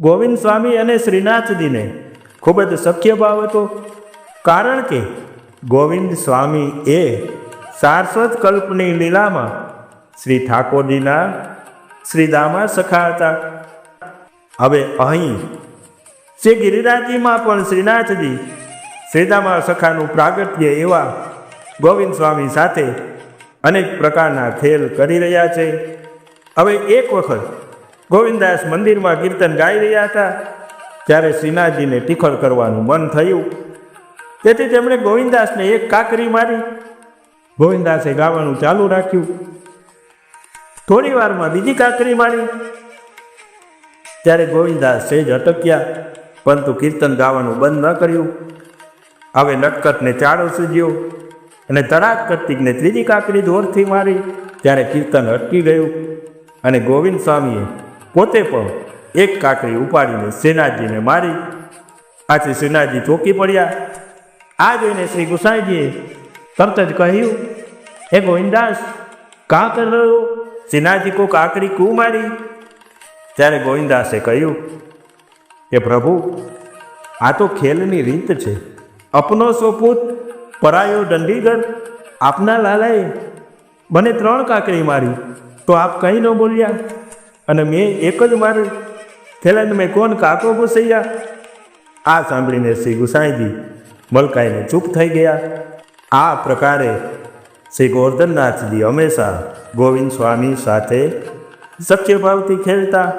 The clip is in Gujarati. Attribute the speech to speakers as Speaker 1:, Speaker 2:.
Speaker 1: ગોવિંદ સ્વામી અને શ્રીનાથજીને ખૂબ જ સખ્ય ભાવ હતો. કારણ કે ગોવિંદ સ્વામી એ સારસ્વત કલ્પની લીલામાં શ્રી ઠાકોરજીના શ્રીદામા સખા હતા. હવે અહીં શ્રી ગિરિરાજીમાં પણ શ્રીનાથજી શ્રીદામા સખાનું પ્રાગટ્ય એવા ગોવિંદ સ્વામી સાથે અનેક પ્રકારના ખેલ કરી રહ્યા છે. હવે એક વખત ગોવિંદાસ મંદિરમાં કીર્તન ગાઈ રહ્યા હતા. ત્યારે શ્રીનાથજીને ટીખળ કરવાનું મન થયું. તેથી તેમણે ગોવિંદાસને એક કાકરી મારી. ગોવિંદાસે ગાવાનું ચાલુ રાખ્યું. થોડી વારમાં બીજી કાકરી મારી. ત્યારે ગોવિંદાસ સેજ અટક્યા, પરંતુ કીર્તન ગાવાનું બંધ ન કર્યું. હવે નટકટને ચાળો સૂજ્યો અને તડાક કરતીકને ત્રીજી કાકરી ધોરથી મારી. ત્યારે કીર્તન અટકી ગયું અને ગોવિંદ સ્વામીએ પોતે પણ એક કાકરી ઉપાડીને સેનાજીને મારી. આથી શ્રીનાથજી ચોકી પડ્યા. આ જોઈને શ્રી ગુસાઈજીએ તરત જ કહ્યું, હે ગોવિંદાસ, કાં કર રહ્યો? શ્રીનાથજી કો કાકરી કું મારી? ત્યારે ગોવિંદાસે કહ્યું કે પ્રભુ, આ તો ખેલની રીત છે. અપનો સોપૂત પરાયો દંડીગર આપના લાલાએ મને ત્રણ કાકરી મારી. તો આપ કંઈ ન બોલ્યા? અને મેં એક જ મારી. ખેલન મેં કોણ કાકો ઘૂસૈયા? આ સાંભળીને શ્રી ગુસાઈજી મલકાઈને ચૂપ થઈ ગયા. આ પ્રકારે શ્રી ગોવર્ધનનાથજી હંમેશા ગોવિંદ સ્વામી સાથે સત્યભાવથી ખેલતા